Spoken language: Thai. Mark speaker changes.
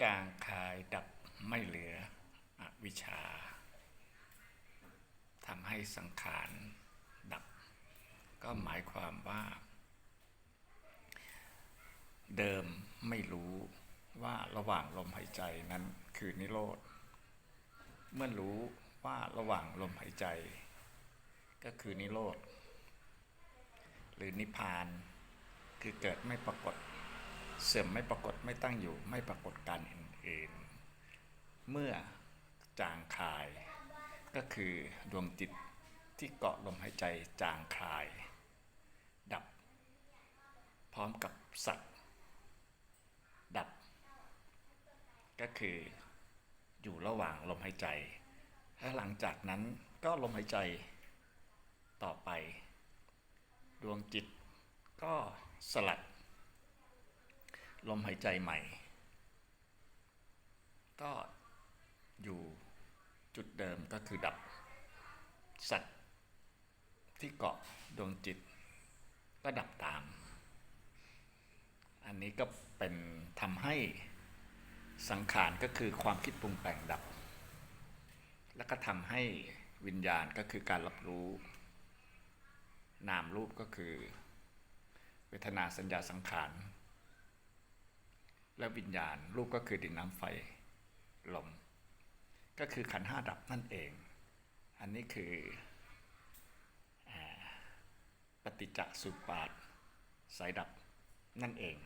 Speaker 1: จางคายดับไม่เหลืออวิชชาทำให้สังขารดับ ก็หมายความว่า เดิมไม่รู้ว่าระหว่างลมหายใจนั้นคือนิโรธ เมื่อรู้ว่าระหว่างลมหายใจ ก็คือนิโรธ หรือนิพพานคือเกิดไม่ปรากฏ สื่อมไม่ปรากฏไม่ตั้งอยู่ ไม่ปรากฏการอื่นๆเมื่อจางคาย ก็คือดวงจิตที่เกาะลมหายใจจางคลาย ดับ พร้อมกับสัตว์ ดับ ก็คืออยู่ระหว่างลมหายใจและหลังจากนั้นก็ลมหายใจต่อไป ดวงจิตก็สลัด ลมหายใจใหม่ ก็อยู่จุดเดิมก็คือดับ สัตว์ที่เกาะดวงจิต ก็ดับตาม อันนี้ก็เป็นทำให้สังขารก็คือความคิดปรุงแต่งดับ แล้วก็ทำให้วิญญาณก็คือการรับรู้ นามรูปก็คือ เวทนาสัญญาสังขาร และวิญญาณรูปก็คือดินน้ำไฟลม ก็คือขันห้าดับนั่นเอง อันนี้คืออปฏิจจสุปาทสายดับนั่นเอง